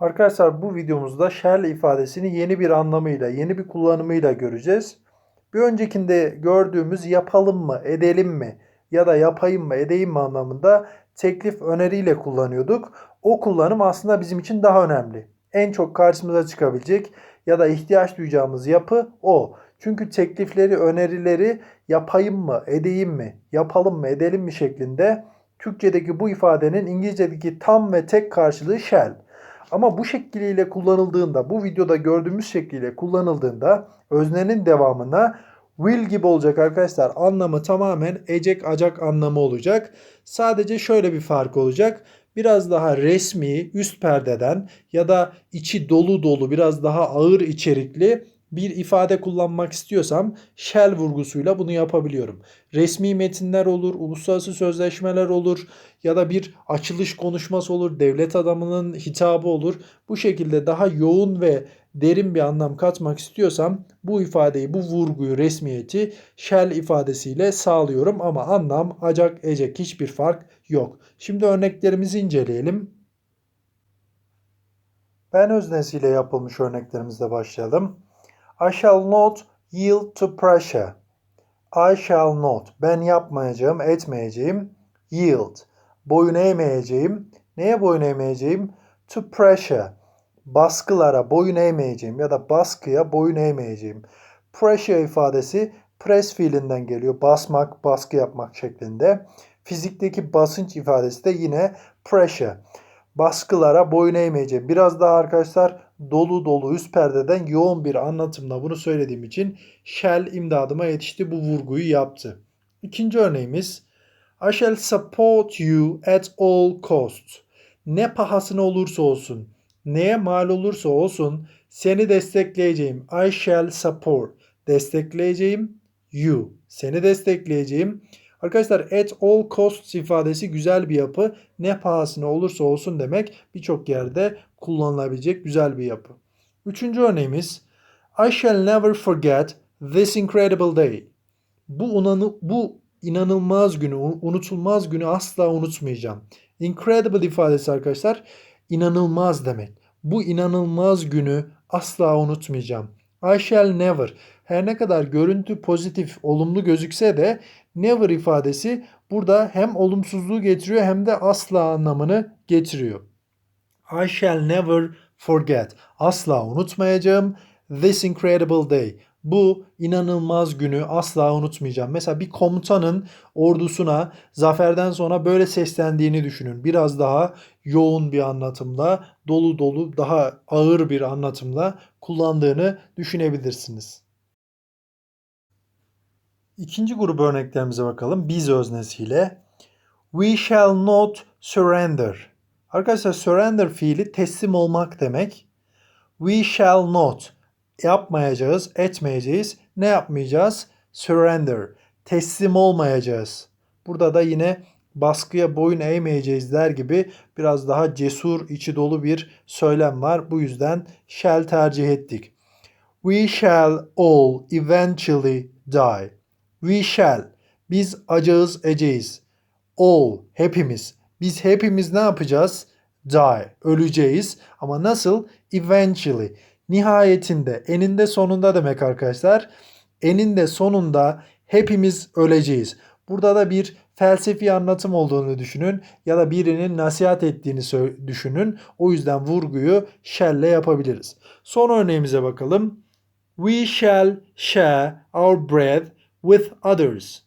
Arkadaşlar bu videomuzda shall ifadesini yeni bir anlamıyla, yeni bir kullanımıyla göreceğiz. Bir öncekinde gördüğümüz yapalım mı, edelim mi ya da yapayım mı, edeyim mi anlamında teklif öneriyle kullanıyorduk. O kullanım aslında bizim için daha önemli. En çok karşımıza çıkabilecek ya da ihtiyaç duyacağımız yapı o. Çünkü teklifleri, önerileri yapayım mı, edeyim mi, yapalım mı, edelim mi şeklinde Türkçedeki bu ifadenin İngilizce'deki tam ve tek karşılığı shall. Ama bu şekliyle kullanıldığında, bu videoda gördüğümüz şekliyle kullanıldığında öznenin devamına will gibi olacak arkadaşlar. Anlamı tamamen ecek acak anlamı olacak. Sadece şöyle bir fark olacak. Biraz daha resmi, üst perdeden ya da içi dolu dolu, biraz daha ağır içerikli bir ifade kullanmak istiyorsam shall vurgusuyla bunu yapabiliyorum. Resmi metinler olur, uluslararası sözleşmeler olur ya da bir açılış konuşması olur, devlet adamının hitabı olur. Bu şekilde daha yoğun ve derin bir anlam katmak istiyorsam bu ifadeyi, bu vurguyu, resmiyeti shall ifadesiyle sağlıyorum ama anlam acak ecek hiçbir fark yok. Şimdi örneklerimizi inceleyelim. Ben öznesiyle yapılmış örneklerimizle başlayalım. I shall not yield to pressure. I shall not. Ben yapmayacağım, etmeyeceğim. Yield. Boyun eğmeyeceğim. Neye boyun eğmeyeceğim? To pressure. Baskılara boyun eğmeyeceğim ya da baskıya boyun eğmeyeceğim. Pressure ifadesi press fiilinden geliyor. Basmak, baskı yapmak şeklinde. Fizikteki basınç ifadesi de yine pressure. Baskılara boyun eğmeyeceğim. Biraz daha arkadaşlar dolu dolu üst perdeden yoğun bir anlatımla bunu söylediğim için shall imdadıma yetişti bu vurguyu yaptı. İkinci örneğimiz I shall support you at all costs. Ne pahasına olursa olsun, neye mal olursa olsun seni destekleyeceğim. I shall support. Destekleyeceğim you. Seni destekleyeceğim. Arkadaşlar at all costs ifadesi güzel bir yapı. Ne pahasına olursa olsun demek birçok yerde kullanılabilecek güzel bir yapı. Üçüncü örneğimiz I shall never forget this incredible day. Bu, unanı, bu inanılmaz günü, unutulmaz günü asla unutmayacağım. Incredible ifadesi arkadaşlar inanılmaz demek. Bu inanılmaz günü asla unutmayacağım. I shall never. Her ne kadar görüntü pozitif, olumlu gözükse de never ifadesi burada hem olumsuzluğu getiriyor hem de asla anlamını getiriyor. I shall never forget. Asla unutmayacağım. This incredible day. Bu inanılmaz günü asla unutmayacağım. Mesela bir komutanın ordusuna zaferden sonra böyle seslendiğini düşünün. Biraz daha yoğun bir anlatımla, dolu dolu, daha ağır bir anlatımla kullandığını düşünebilirsiniz. İkinci grup örneklerimize bakalım. Biz öznesiyle. We shall not surrender. Arkadaşlar surrender fiili teslim olmak demek. We shall not yapmayacağız, etmeyeceğiz. Ne yapmayacağız? Surrender. Teslim olmayacağız. Burada da yine baskıya boyun eğmeyeceğiz der gibi biraz daha cesur, içi dolu bir söylem var. Bu yüzden shall tercih ettik. We shall all eventually die. We shall. Biz acağız, eceğiz. All, hepimiz. Biz hepimiz ne yapacağız? Die, öleceğiz. Ama nasıl? Eventually. Nihayetinde, eninde sonunda demek arkadaşlar. Eninde sonunda hepimiz öleceğiz. Burada da bir felsefi anlatım olduğunu düşünün ya da birinin nasihat ettiğini düşünün. O yüzden vurguyu shall'le yapabiliriz. Son örneğimize bakalım. We shall share our bread with others.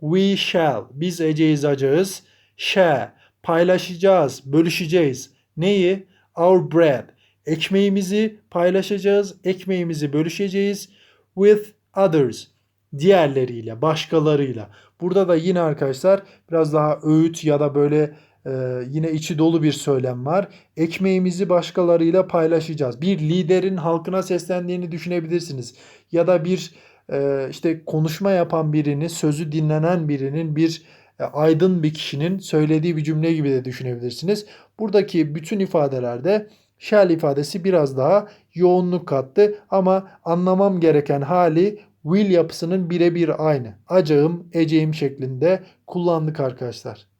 We shall. Biz eceğiz acağız. Share. Paylaşacağız, bölüşeceğiz. Neyi? Our bread. Ekmeğimizi paylaşacağız, ekmeğimizi bölüşeceğiz with others. Diğerleriyle, başkalarıyla. Burada da yine arkadaşlar biraz daha öğüt ya da böyle e, yine içi dolu bir söylem var. Ekmeğimizi başkalarıyla paylaşacağız. Bir liderin halkına seslendiğini düşünebilirsiniz. Ya da bir e, işte konuşma yapan birini, sözü dinlenen birinin bir e, aydın bir kişinin söylediği bir cümle gibi de düşünebilirsiniz. Buradaki bütün ifadelerde shall ifadesi biraz daha yoğunluk kattı ama anlamam gereken hali will yapısının birebir aynı. Acağım, eceğim şeklinde kullandık arkadaşlar.